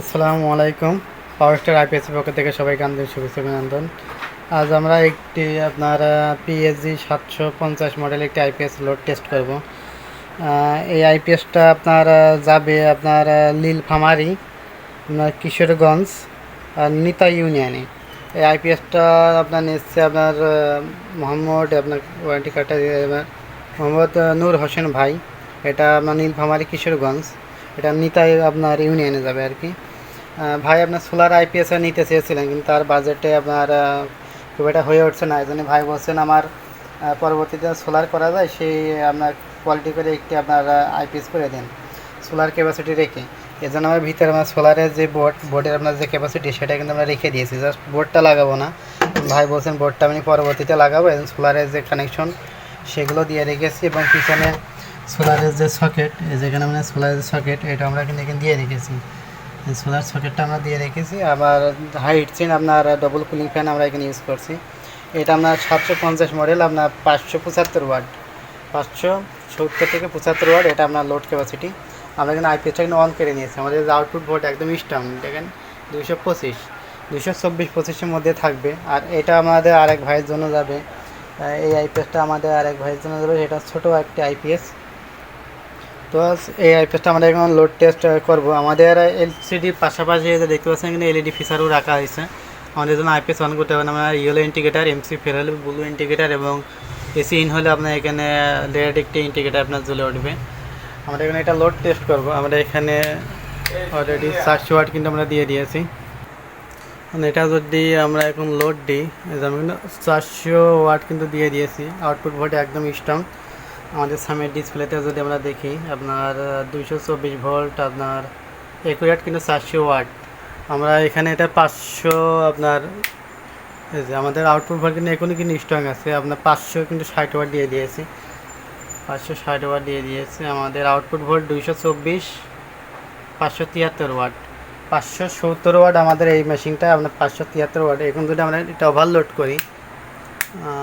আসসালামু আলাইকুম। পাওয়ার star IPS পক্ষ থেকে সবাইকে আন্তরিক শুভেচ্ছা অভিনন্দন। আজ আমরা একটি আপনার পিএসজি সাতশো পঞ্চাশ মডেল একটি আইপিএস লোড টেস্ট করব। এই আইপিএসটা আপনার যাবে আপনার লীলফামারী আপনার কিশোরগঞ্জ আর নিতা ইউনিয়নে। এই আইপিএসটা আপনার নিচ্ছে আপনার মোহাম্মদ, আপনার ওয়ারেন্টি কার্ডটা। মোহাম্মদ নূর হোসেন ভাই। এটা আপনার নীলফামারী, কিশোরগঞ্জ। এটা নিতাই আপনার ইউনিয়নে যাবে আর কি। ভাই আপনার সোলার আইপিএস নিতে চেয়েছিলেন, কিন্তু তার বাজেটে আপনার খুব একটা হয়ে উঠছে না। এই জন্য ভাই বলছেন আমার পরবর্তীতে সোলার করা যায়, সেই আপনার কোয়ালিটি করে একটি আপনার আইপিএস করে দেন সোলার ক্যাপাসিটি রেখে। এই জন্য আমার ভিতরে আমার সোলারের যে বোর্ড বোর্ডের আপনার যে ক্যাপাসিটি সেটা কিন্তু আমরা রেখে দিয়েছি। জাস্ট বোর্ডটা লাগাবো না। ভাই বলছেন বোর্ডটা আমি পরবর্তীতে লাগাবো এবং সোলারের যে কানেকশন সেগুলো দিয়ে রেখেছি এবং পিছনে সোলারের যে সকেট যেখানে মানে সোলারের সকেট এটা আমরা কিন্তু দিয়ে রেখেছি। সোলার সকেটটা আমরা দিয়ে রেখেছি। আবার হাইট চেন আপনার ডবল কুলিং ফ্যান আমরা এখানে ইউজ করছি। এটা আপনার সাতশো পঞ্চাশ মডেল আপনার পাঁচশো পঁচাত্তর ওয়াট পাঁচশো সত্তর থেকে পঁচাত্তর ওয়াট এটা আপনার লোড ক্যাপাসিটি আমরা এখানে আইপিএসটা কিন্তু অন করে নিয়েছি। আমাদের আউটপুট বোর্ড একদম স্টাম দেখেন, দুইশো পঁচিশ দুশো চব্বিশ পঁচিশের মধ্যে থাকবে। আর এটা আমাদের আরেক ভাইয়ের জন্য যাবে। এই আইপিএসটা আমাদের আরেক ভাইয়ের জন্য যাবে। এটা ছোটো একটি আইপিএস তো এই আইপিএসটা আমরা এখন লোড টেস্ট করব। আমাদের এলসিডির পাশাপাশি দেখতে পাচ্ছেন এখানে এলইডি ফিচারও রাখা হয়েছে। আমাদের জন্য আইপিএস অন করতে হবে আমরা ইয়েলো ইন্ডিকেটার এমসি ফের হলে ব্লু ইন্ডিকেটার এবং এসি ইন হলে আপনার এখানে রেড একটি ইন্ডিকেটার আপনার জ্বলে উঠবে। আমরা এখানে এটা লোড টেস্ট করব। আমরা এখানে অলরেডি চারশো ওয়াট কিন্তু আমরা দিয়ে দিয়েছি। মানে এটা যদি আমরা এখন লোড দিই আমি কিন্তু চারশো ওয়াট কিন্তু দিয়ে দিয়েছি। আউটপুট ভোল্ট একদম স্ট্রং আমাদের সামনে ডিসপ্লেতে যদি আমরা দেখি, আপনার দুইশো চব্বিশ ভোল্ট, আপনার একুরেট কিন্তু চারশো ওয়াট। আমরা এখানে এটা পাঁচশো, আপনার যে আমাদের আউটপুট ভোল্ট কিন্তু এখনই কিন্তু স্ট্রং আছে। আপনার পাঁচশো কিন্তু ষাট ওয়াট দিয়ে দিয়েছি। পাঁচশো ষাট ওয়াট দিয়ে দিয়েছে। আমাদের আউটপুট ভোল্ট দুইশো চব্বিশ, পাঁচশো তিয়াত্তর ওয়াট। পাঁচশো সত্তর ওয়াট আমাদের এই মেশিনটা আপনার পাঁচশো তিয়াত্তর ওয়াট। এখন যদি আমরা এটা ওভারলোড করি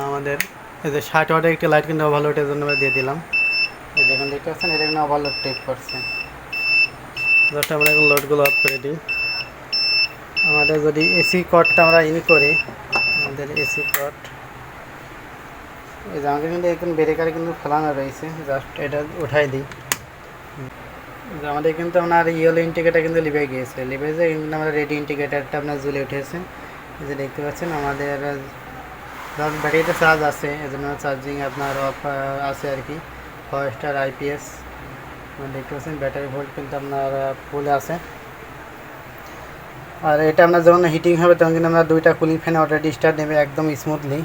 আমাদের এই যে ষাট ওয়াটের একটি লাইট কিন্তু ওভারলোডের জন্য আমরা দিয়ে দিলাম। এই যে এখন দেখতে পাচ্ছেন, এটা কিন্তু ওভারলোড টেপ করছে। জাস্ট আমরা এখন লোডগুলো অফ করে দিই। আমাদের যদি এসি কটটা আমরা ইন করি, আমাদের এসি কট এই যে আমাদের কিন্তু এখন ব্রেকার কিন্তু ফেলানো রয়েছে। জাস্ট এটা উঠাই দিই। আমাদের কিন্তু আপনার ইয়েলো ইন্ডিকেটার কিন্তু লিভে গিয়েছে। লিভে যে আমরা রেডি ইন্ডিকেটারটা আপনার জ্বলে উঠেছে। যে দেখতে পাচ্ছেন, আমাদের ধরুন ব্যাটারিতে চার্জ আছে, এজন্য চার্জিং আপনার অফ আছে আর কি। ফরেস্টার আইপিএস দেখতে পাচ্ছেন ব্যাটারি ভোল্ট কিন্তু আপনার ফুল আছে। আর এটা আপনার যখন হিটিং হবে, তখন কিন্তু আমরা দুইটা কুলিং ফ্যান অলরেডি স্টার্ট নেবে একদম স্মুথলি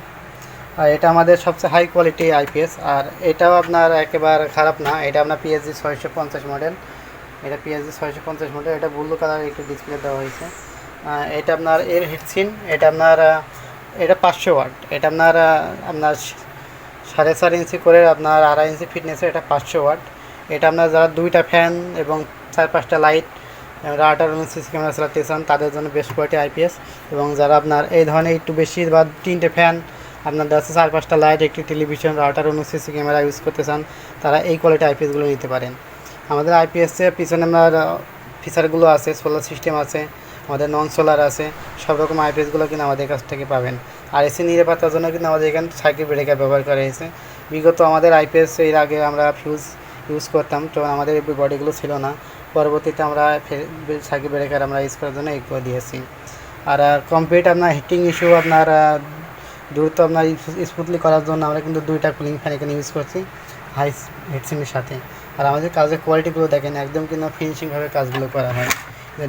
আর এটা আমাদের সবচেয়ে হাই কোয়ালিটি আইপিএস আর এটাও আপনার একেবারে খারাপ না। এটা আপনার পিএসজি ছয়শো পঞ্চাশ মডেল এটা পিএসজি ছয়শো পঞ্চাশ মডেল এটা ব্লু কালার একটু ডিসপ্লে দেওয়া হয়েছে। এটা আপনার এর হিটসিন এটা আপনার এটা পাঁচশো ওয়াট। এটা আপনার আপনার সাড়ে চার ইঞ্চি করে আপনার আড়াই ইঞ্চি ফিটনেসের এটা পাঁচশো ওয়াট। এটা আপনার যারা দুইটা ফ্যান এবং চার পাঁচটা লাইট রাটার এবং সিসি ক্যামেরা চালাতে চান, তাদের জন্য বেস্ট কোয়ালিটি আইপিএস এবং যারা আপনার এই ধরনের একটু বেশি বা তিনটে ফ্যান, আপনার আছে চার পাঁচটা লাইট, একটি টেলিভিশন রাউটার এবং সিসি ক্যামেরা ইউজ করতে চান, তারা এই কোয়ালিটি আইপিএসগুলো নিতে পারেন। আমাদের আইপিএসের পিছনে আপনার ফিচারগুলো আছে সোলার সিস্টেম আছে, আমাদের নন সোলার আছে, সব রকম আইপিএসগুলো কিন্তু আমাদের কাছ থেকে পাবেন। আর এসি নিরাপত্তার জন্য কিন্তু আমাদের এখানে সার্কিট ব্রেকার ব্যবহার করা হয়েছে। বিগত আমাদের আইপিএস এর আগে আমরা ফিউজ ইউজ করতাম তো আমাদের বডিগুলো ছিল না। পরবর্তীতে আমরা সার্কিট ব্রেকার আমরা ইউজ করার জন্য এগুলো দিয়েছি। আর কমপ্লিট আপনার হিটিং ইস্যু আপনার দ্রুত আপনার স্মুথলি করার জন্য আমরা কিন্তু দুইটা কুলিং ফ্যান এখানে ইউজ করছি হাই হিটসিনের সাথে। আর আমাদের কাজের কোয়ালিটিগুলো দেখেন, একদম কিন্তু ফিনিশিংভাবে কাজগুলো করা হয়।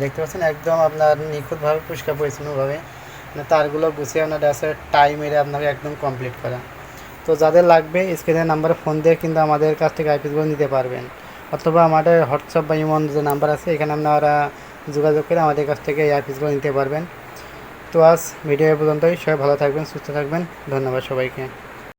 দেখতে পাচ্ছেন, একদম আপনার নিখুঁতভাবে, পরিষ্কার, পরিচ্ছন্নভাবে মানে তারগুলো গুছিয়ে আপনার ডাসের টাইম এর আপনাকে একদম কমপ্লিট করা। তো যাদের লাগবে স্ক্রিনের নাম্বারে ফোন দিয়ে কিন্তু আমাদের কাছ থেকে আইপিসগুলো নিতে পারবেন। অথবা আমাদের হোয়াটসঅ্যাপ বা ইমন যে নাম্বার আছে, এখানে আপনারা যোগাযোগ করে আমাদের কাছ থেকে এই আইপিএসগুলো নিতে পারবেন। তো আজ ভিডিও পর্যন্তই। সবাই ভালো থাকবেন, সুস্থ থাকবেন। ধন্যবাদ সবাইকে।